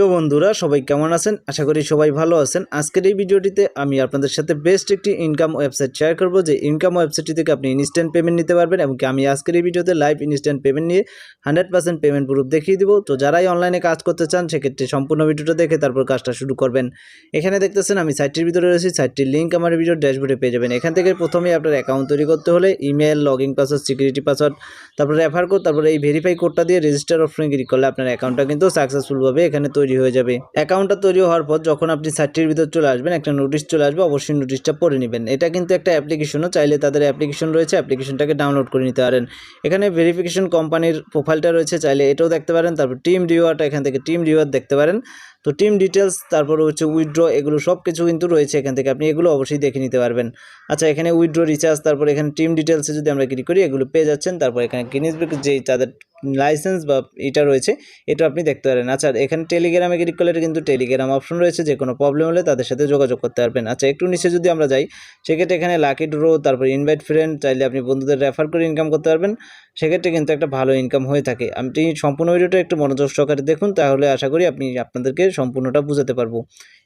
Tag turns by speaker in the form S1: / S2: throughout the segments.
S1: প্রিয় বন্ধুরা, সবাই কেমন আছেন? আশা করি সবাই ভালো আছেন। আজকের এই ভিডিওটিতে আমি আপনাদের সাথে বেস্ট একটি ইনকাম ওয়েবসাইট শেয়ার করব, যে ইনকাম ওয়েবসাইটটি থেকে আপনি ইনস্ট্যান্ট পেমেন্ট নিতে পারবেন এবং আমি আজকের এই ভিডিওতে লাইভ ইনস্ট্যান্ট পেমেন্ট নিয়ে হান্ড্রেড পার্সেন্ট পেমেন্ট প্রুফ দেখিয়ে দিব। তো যারাই অনলাইনে কাজ করতে চান, সেক্ষেত্রে সম্পূর্ণ ভিডিওটা দেখে তারপর কাজটা শুরু করবেন। এখানে দেখতেছেন, আমি সাইটটির ভিতরে রয়েছি। সাইটটির লিঙ্ক আমার ভিডিওর ড্যাশবোর্ডে পেয়ে যাবেন। এখান থেকে প্রথমেই আপনার অ্যাকাউন্ট তৈরি করতে হলে email login password security password তারপরে রেফার কোড তারপরে এই ভেরিফাই কোডটা দিয়ে রেজিস্টার অপশনে ক্লিক করলে আপনার অ্যাকাউন্টটা কিন্তু সাকসেসফুলভাবে এখানে তৈরি হয়ে যাবে। অ্যাকাউন্টটা তৈরি হওয়ার পর যখন আপনি সাইটটির ভিতর চলে আসবেন, একটা নোটিশ চলে আসবে, অবশ্যই নোটিশটা পড়ে নেবেন। এটা কিন্তু একটা অ্যাপ্লিকেশনও চাইলে তাদের অ্যাপ্লিকেশন রয়েছে অ্যাপ্লিকেশনটাকে ডাউনলোড করে নিতে পারেন। এখানে ভেরিফিকেশন কোম্পানির প্রোফাইলটা রয়েছে, চাইলে এটাও দেখতে পারেন। তারপর টিম রিওয়ার্ডটা এখান থেকে টিম রিওয়ার্ড দেখতে পারেন। তো টিম ডিটেলস তারপরে হচ্ছে উইথড্র এগুলো সব কিছু কিন্তু রয়েছে এখান থেকে। আপনি এগুলো অবশ্যই দেখে নিতে পারবেন। আচ্ছা এখানে উইথড্র রিচার্জ তারপর এখানে টিম ডিটেলসে যদি আমরা ক্লিক করি, এগুলো পেয়ে যাচ্ছেন। তারপর এখানে গিনিস বুক যেই তাদের লাইসেন্স বা এটা রয়েছে, এটা আপনি দেখতে পারেন। আচ্ছা এখানে টেলিগ্রামে ক্লিক করলে কিন্তু টেলিগ্রাম অপশন রয়েছে। যে কোনো প্রবলেম হলে তাদের সাথে যোগাযোগ করতে পারবেন। আচ্ছা একটু নিচে যদি আমরা যাই, সেক্ষেত্রে এখানে লাকি ড্রো তারপর ইনভাইট ফ্রেন্ড চাইলে আপনি বন্ধুদের রেফার করে ইনকাম করতে পারবেন। সেক্ষেত্রে কিন্তু একটা ভালো ইনকাম হয়ে থাকে। আপনি সম্পূর্ণ ভিডিওটা একটু মনোযোগ সহকারে দেখুন, তাহলে আশা করি আপনি আপনাদেরকে সম্পূর্ণটা বুঝাতে পারব।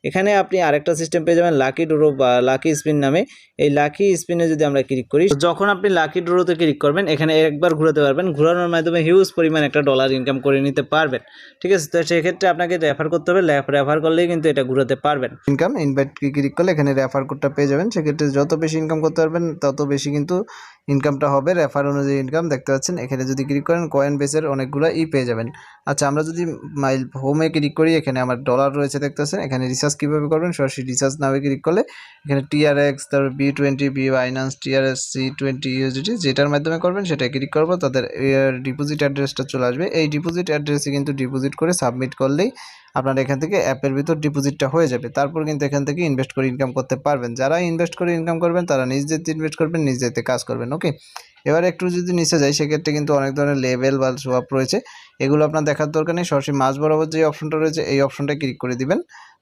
S1: এখানে আপনি আরেকটা সিস্টেম পেয়ে যাবেন লাকি ড্রো বা লাকি স্পিন নামে। এই লাকি স্পিনে যদি আমরা ক্লিক করি যখন আপনি লাকি ড্রোতে ক্লিক করবেন, এখানে একবার ঘোরাতে পারবেন। ঘোরানোর মাধ্যমে হিউজ পরিমাণ একটা ডলার ইনকাম করে নিতে পারবেন। ঠিক আছে? তো সেক্ষেত্রে আপনাকে রেফার করতে হবে। রেফার করলেই কিন্তু এটা ঘুরাতে পারবেন। ইনকাম ইনভাইট ক্লিক করলে এখানে রেফার কোডটা পেয়ে যাবেন। সেক্ষেত্রে যত বেশি ইনকাম করতে পারবেন, তত বেশি কিন্তু ইনকামটা হবে রেফার অনুযায়ী ইনকাম দেখতে পাচ্ছেন? এখানে যদি ক্লিক করেন কয়েন বেসের অনেকগুলো ই পেয়ে যাবেন। আচ্ছা আমরা যদি মাইল হোমে ক্লিক করি, এখানে আমার ডলার রয়েছে, দেখতে পাচ্ছেন? এখানে রিচার্জ কীভাবে করবেন? সরাসরি রিচার্জ নামে ক্লিক করলে এখানে টিআরএক্স তারপর B twenty B Binance TRS C twenty USDT যেটার মাধ্যমে করবেন সেটা ক্লিক করব, তাদের ডিপোজিট অ্যাড্রেসটা চলে আসবে। এই ডিপোজিট অ্যাড্রেসে কিন্তু ডিপোজিট করে সাবমিট করলেই আপনার এখান থেকে অ্যাপের ভিতর ডিপোজিটটা হয়ে যাবে। তারপর কিন্তু এখান থেকে ইনভেস্ট করে ইনকাম করতে পারবেন। যারা ইনভেস্ট করে ইনকাম করবেন, তারা নিজ ইনভেস্ট করবেন, নিজ কাজ করবেন ওকে এবার একটু যদি নিচে যাই, সেক্ষেত্রে কিন্তু অনেক ধরনের লেভেল বা সোয়াপ রয়েছে। এগুলো আপনার দেখার দরকার নেই। সরাসরি মাঝ বরাবর যে অপশনটা রয়েছে, এই অপশনটা ক্লিক করে দিবেন।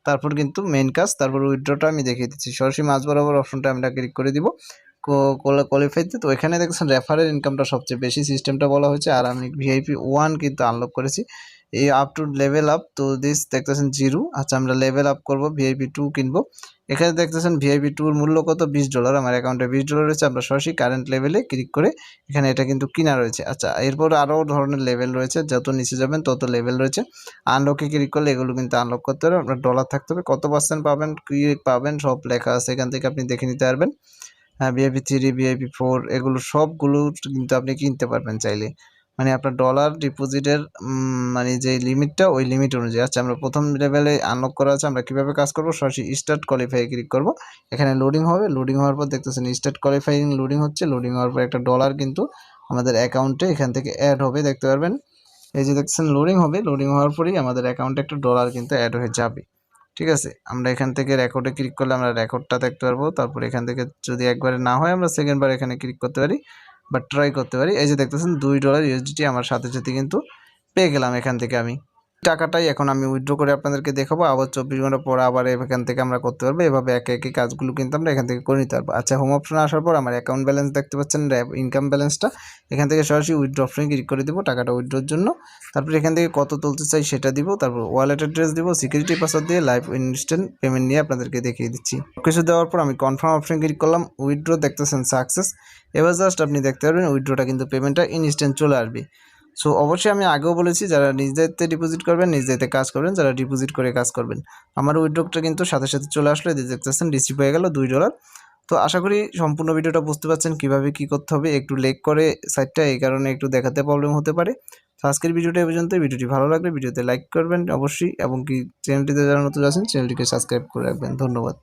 S1: তারপর কিন্তু মেন কাজ, তারপর উইথড্রটা আমি দেখিয়ে দিচ্ছি। সরাসরি মাঝ বরাবর অপশনটা আমরা ক্লিক করে দিব। কোয়ালিফাইতে তো এখানে দেখছেন রেফারের ইনকামটা সবচেয়ে বেশি সিস্টেমটা বলা হয়েছে। আর আমি ভিআইপি ওয়ান কিন্তু আনলক করেছি। এই আপ টু লেভেল আপ তো দিস দেখতেছেন জিরো। আচ্ছা আমরা লেভেল আপ করব ভিআইপি টু কিনবো। এখানে দেখতেছেন ভিআইপি টুর মূল্য কত? বিশ ডলার আমার অ্যাকাউন্টে বিশ ডলার রয়েছে। আমরা সরাসরি কারেন্ট লেভেলে ক্লিক করে এখানে এটা কিন্তু কিনা রয়েছে। আচ্ছা এরপর আরও ধরনের লেভেল রয়েছে। যত নিচে যাবেন তত লেভেল রয়েছে। আনলকে ক্লিক করলে এগুলো কিন্তু আনলক করতে হবে। আপনার ডলার থাকতে হবে। কত পার্সেন্ট পাবেন? কী পাবেন? সব লেখা আছে। এখান থেকে আপনি দেখে নিতে পারবেন। ভিআইপি থ্রি ভিআইপি ফোর এগুলো সবগুলো কিন্তু আপনি কিনতে পারবেন চাইলে। মানে আপনার ডলার ডিপোজিটের মানে যে লিমিটটা ওই লিমিট অনুযায়ী। আচ্ছা আমরা প্রথম লেভেলে আনলক করা আছে, আমরা কীভাবে কাজ করব? সরাসরি স্টার্ট কোয়ালিফাই ক্লিক করব। এখানে লোডিং হবে লোডিং হওয়ার পর দেখতেছেন স্টার্ট কোয়ালিফাইং লোডিং হচ্ছে। লোডিং হওয়ার পর একটা ডলার কিন্তু আমাদের অ্যাকাউন্টে এখান থেকে অ্যাড হবে, দেখতে পারবেন। এই যে দেখছেন লোডিং হবে। লোডিং হওয়ার পরেই আমাদের অ্যাকাউন্টে একটা ডলার কিন্তু অ্যাড হয়ে যাবে। ঠিক আছে? আমরা এখান থেকে রেকর্ডে ক্লিক করলে আমরা রেকর্ডটা দেখতে পারব। তারপর এখান থেকে যদি একবারে না হয়, আমরা সেকেন্ডবার এখানে ক্লিক করতে পারি বা ট্রাই করতে পারি। এই যে দেখতেছেন, দুই ডলার ইউএসডিটি আমার সাথে সাথে কিন্তু পেয়ে গেলাম এখান থেকে আমি। টাকাটাই এখন আমি উইথড্র করে আপনাদেরকে দেখাবো। আবার চব্বিশ ঘণ্টা পর আবার এখান থেকে আমরা করতে পারব। এভাবে একে একে কাজগুলো কিন্তু আমরা এখান থেকে করে নিতে পারব। আচ্ছা হোম অপশন আসার পর আমার অ্যাকাউন্ট ব্যালেন্স দেখতে পাচ্ছেন র্যাব ইনকাম ব্যালেন্সটা এখান থেকে সরাসরি উইথড্র অপশনে ক্লিক করে দেবো টাকাটা উইথড্রোর জন্য। তারপর এখান থেকে কত তুলতে চাই সেটা দিব। তারপর ওয়ালেট অ্যাড্রেস দিব সিকিউরিটি পাসওয়ার্ড দিয়ে লাইভ ইনস্ট্যান্ট পেমেন্ট নিয়ে আপনাদেরকে দেখিয়ে দিচ্ছি। কিছু দেওয়ার পর আমি কনফার্ম অপশন ক্লিক করলাম উইথড্র দেখতেছেন সাকসেস এবার জাস্ট আপনি দেখতে পারবেন উইথড্রটা কিন্তু পেমেন্টটা ইনস্ট্যান্ট চলে আসবে। সো অবশ্যই আমি আগেও বলেছি, যারা নিজ দায়িত্বে ডিপোজিট করবেন, নিজ দায়িত্বে কাজ করবেন, যারা ডিপোজিট করে কাজ করবেন। আমার উইড্রকটা কিন্তু সাথে সাথে চলে আসলে দেখতেছেন রিসিভ হয়ে গেল দুই ডলার তো আশা করি সম্পূর্ণ ভিডিওটা বুঝতে পারছেন কীভাবে কি করতে হবে, একটু লেক করে সাইটটা এই কারণে একটু দেখাতে প্রবলেম হতে পারে। তো আজকের ভিডিওটা এই পর্যন্ত ভিডিওটি ভালো লাগলে ভিডিওতে লাইক করবেন অবশ্যই, এবং কি চ্যানেলটিতে যারা নতুন আছেন চ্যানেলটিকে সাবস্ক্রাইব করে রাখবেন। ধন্যবাদ।